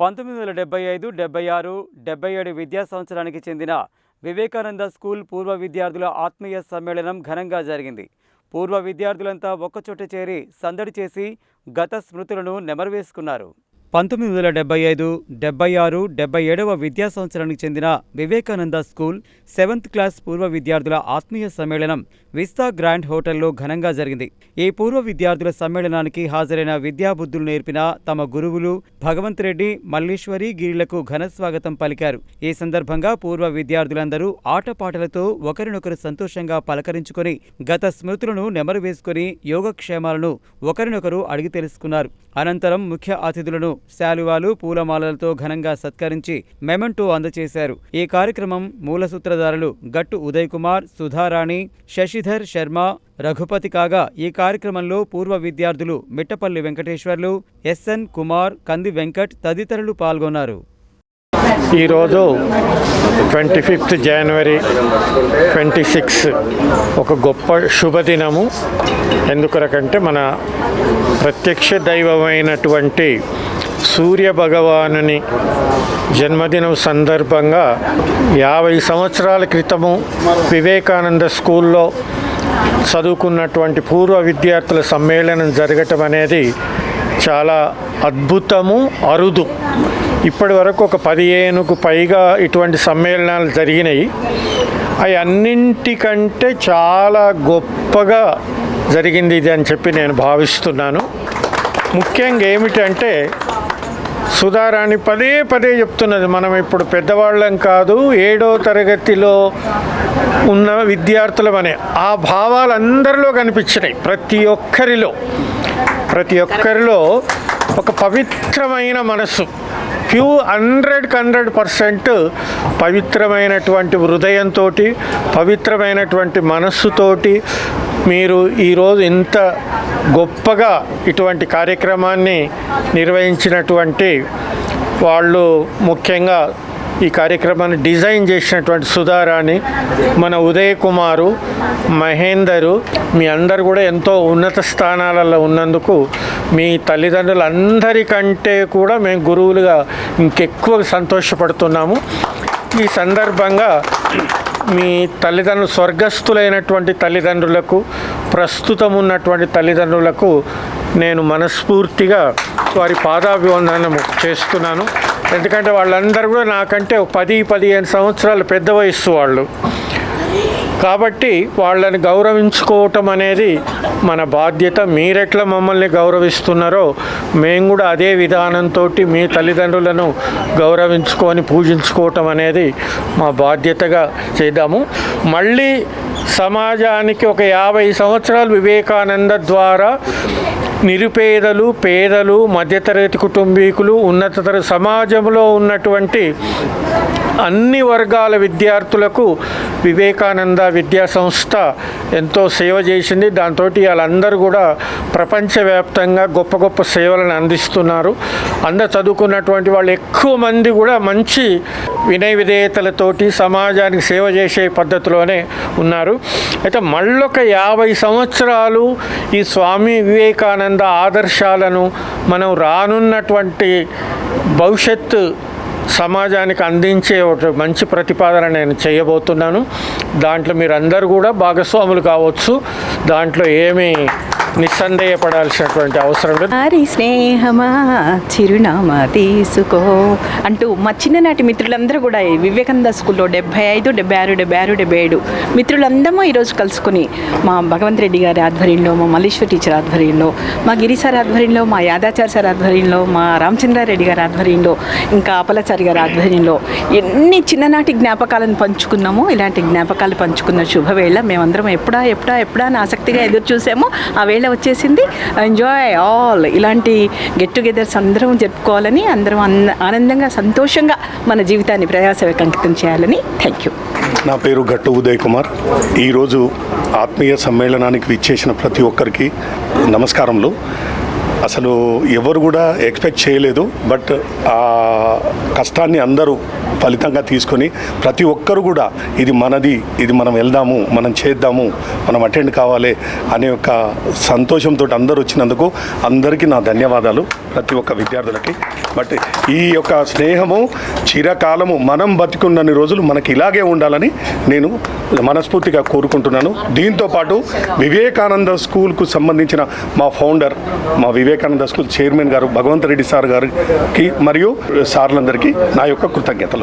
పంతొమ్మిది వందల డెబ్బై ఐదు డెబ్బై ఆరు డెబ్బై ఏడు విద్యా సంవత్సరానికి చెందిన వివేకానంద స్కూల్ పూర్వ విద్యార్థుల ఆత్మీయ సమ్మేళనం ఘనంగా జరిగింది. పూర్వ విద్యార్థులంతా ఒక్కచోట చేరి సందడి చేసి గత స్మృతులను నెమరువేసుకున్నారు. పంతొమ్మిది వందల డెబ్బై ఐదు డెబ్బై ఆరు డెబ్బై ఏడవ విద్యా సంవత్సరానికి చెందిన వివేకానంద స్కూల్ సెవెంత్ క్లాస్ పూర్వ విద్యార్థుల ఆత్మీయ సమ్మేళనం విస్తా గ్రాండ్ హోటల్లో ఘనంగా జరిగింది. ఈ పూర్వ విద్యార్థుల సమ్మేళనానికి హాజరైన విద్యాబుద్ధులు నేర్పిన తమ గురువులు భగవంత్ రెడ్డి మల్లీశ్వరి గిరిలకు ఘన స్వాగతం పలికారు. ఈ సందర్భంగా పూర్వ విద్యార్థులందరూ ఆటపాటలతో ఒకరినొకరు సంతోషంగా పలకరించుకొని గత స్మృతులను నెమరు వేసుకుని యోగక్షేమాలను ఒకరినొకరు అడిగి తెలుసుకున్నారు. అనంతరం ముఖ్య అతిథులను శాలువాలు పూలమాలలతో ఘనంగా సత్కరించి మెమెంటో అందజేశారు ఈ కార్యక్రమం మూల సూత్రధారులు గట్టు ఉదయ్ కుమార్ సుధారాణి శశిధర్ శర్మ రఘుపతి కాగా ఈ కార్యక్రమంలో పూర్వ విద్యార్థులు మిట్టపల్లి వెంకటేశ్వర్లు ఎస్ఎన్ కుమార్ కంది వెంకట్ తదితరులు పాల్గొన్నారు. ఈరోజు twenty fifth January twenty six ఒక గొప్ప శుభదినము. ఎందుకొరకంటే మన ప్రత్యక్ష దైవమైనటువంటి సూర్య భగవానుని జన్మదినం సందర్భంగా యాభై సంవత్సరాల క్రితము వివేకానంద స్కూల్లో చదువుకున్నటువంటి పూర్వ విద్యార్థుల సమ్మేళనం జరగటం అనేది చాలా అద్భుతము అరుదు. ఇప్పటి వరకు ఒక పదిహేనుకు పైగా ఇటువంటి సమ్మేళనాలు జరిగినాయి. అవి అన్నింటికంటే చాలా గొప్పగా జరిగింది ఇది అని చెప్పి నేను భావిస్తున్నాను. ముఖ్యంగా ఏమిటంటే సుధారాణి పదే పదే చెప్తున్నది మనం ఇప్పుడు పెద్దవాళ్ళం కాదు ఏడో తరగతిలో ఉన్న విద్యార్థులమనే. ఆ భావాలు అందరిలో కనిపించినాయి ప్రతి ఒక్కరిలో. ప్రతి ఒక్కరిలో ఒక పవిత్రమైన మనసు ప్యూ హండ్రెడ్కి హండ్రెడ్ పర్సెంట్ పవిత్రమైనటువంటి హృదయంతో పవిత్రమైనటువంటి మనస్సుతోటి మీరు ఈరోజు ఇంత గొప్పగా ఇటువంటి కార్యక్రమాన్ని నిర్వహించినటువంటి వాళ్ళు ముఖ్యంగా ఈ కార్యక్రమాన్ని డిజైన్ చేసినటువంటి సుధారాణి మన ఉదయ్ కుమారు మహేందరు మీ అందరు కూడా ఎంతో ఉన్నత స్థానాలలో ఉన్నందుకు మీ తల్లిదండ్రులందరికంటే కూడా మేము గురువులుగా ఇంకెక్కువ సంతోషపడుతున్నాము. ఈ సందర్భంగా మీ తల్లిదండ్రులు స్వర్గస్థులైనటువంటి తల్లిదండ్రులకు ప్రస్తుతం ఉన్నటువంటి తల్లిదండ్రులకు నేను మనస్ఫూర్తిగా వారి పాదాభివందనము చేస్తున్నాను. ఎందుకంటే వాళ్ళందరూ కూడా నాకంటే పది పదిహేను సంవత్సరాలు పెద్ద వయస్సు వాళ్ళు. కాబట్టి వాళ్ళని గౌరవించుకోవటం అనేది మన బాధ్యత. మీరెట్లా మమ్మల్ని గౌరవిస్తున్నారో మేము కూడా అదే విధానంతో మీ తల్లిదండ్రులను గౌరవించుకొని పూజించుకోవటం అనేది మా బాధ్యతగా చేద్దాము. మళ్ళీ సమాజానికి ఒక యాభై సంవత్సరాలు వివేకానంద ద్వారా నిరుపేదలు పేదలు మధ్యతరగతి కుటుంబీకులు ఉన్నతతర సమాజంలో ఉన్నటువంటి అన్ని వర్గాల విద్యార్థులకు వివేకానంద విద్యా సంస్థ ఎంతో సేవ చేసింది. దాంతో వాళ్ళందరూ కూడా ప్రపంచవ్యాప్తంగా గొప్ప గొప్ప సేవలను అందిస్తున్నారు. అందరు చదువుకున్నటువంటి వాళ్ళు ఎక్కువ మంది కూడా మంచి వినయ విధేయతలతోటి సమాజానికి సేవ చేసే పద్ధతిలోనే ఉన్నారు. అయితే మళ్ళొక యాభై సంవత్సరాలు ఈ స్వామి వివేకానంద ఆదర్శాలను మనం రానున్నటువంటి భవిష్యత్తు సమాజానికి అందించే ఒక మంచి ప్రతిపాదన నేను చేయబోతున్నాను. దాంట్లో మీరందరూ కూడా భాగస్వాములు కావచ్చు. దాంట్లో ఏమీ నిస్సందేహపడాల్సినటువంటి అవసరం లేదు. హరి స్నేహమా చిరునామా తీసుకో అంటూ మా చిన్ననాటి మిత్రులందరూ కూడా ఈ వివేకానంద స్కూల్లో డెబ్బై ఐదు డెబ్బై ఆరు డెబ్బై ఆరు డెబ్బై ఏడు మిత్రులందరూ ఈరోజు కలుసుకుని మా భగవంత్ రెడ్డి గారి ఆధ్వర్యంలో మా మల్లేశ్వర్ టీచర్ ఆధ్వర్యంలో మా గిరి సార్ ఆధ్వర్యంలో మా యాదాచారి సార్ ఆధ్వర్యంలో మా రామచంద్రారెడ్డి గారి ఆధ్వర్యంలో ఇంకా అపలచారి గారి ఆధ్వర్యంలో ఎన్ని చిన్ననాటి జ్ఞాపకాలను పంచుకున్నామో ఇలాంటి జ్ఞాపకాలు పంచుకున్న శుభవేళ మేమందరం ఎప్పుడా ఎప్పుడా ఎప్పుడా అని ఆసక్తిగా ఎదురు చూసామో ఆ వేళ వచ్చేసింది. ఎంజాయ్ ఆల్ ఇలాంటి గెట్ టుగెదర్స్ అందరం జరుపుకోవాలని అందరం అంద ఆనందంగా సంతోషంగా మన జీవితాన్ని ప్రయాసకు అంకితం చేయాలని థ్యాంక్ యూ నా పేరు గట్టు ఉదయ్ కుమార్. ఈరోజు ఆత్మీయ సమ్మేళనానికి విచ్చేసిన ప్రతి ఒక్కరికి నమస్కారములు. అసలు ఎవరు కూడా ఎక్స్పెక్ట్ చేయలేదు బట్ ఆ కష్టాన్ని అందరూ ఫలితంగా తీసుకొని ప్రతి ఒక్కరు కూడా ఇది మనది ఇది మనం వెళ్దాము మనం చేద్దాము మనం అటెండ్ కావాలి అనే ఒక సంతోషంతో అందరూ వచ్చినందుకు అందరికీ నా ధన్యవాదాలు. ప్రతి ఒక్క విద్యార్థులకి. బట్ ఈ యొక్క స్నేహము చిరకాలము మనం బతికున్నన్ని రోజులు మనకి ఇలాగే ఉండాలని నేను మనస్ఫూర్తిగా కోరుకుంటున్నాను. దీంతో పాటు వివేకానంద స్కూల్కు సంబంధించిన మా ఫౌండర్ మా వివేకానంద స్కూల్ చైర్మన్ గారు భగవంత్ రెడ్డి సార్ గారికి మరియు సార్లందరికీ నా యొక్క కృతజ్ఞతలు.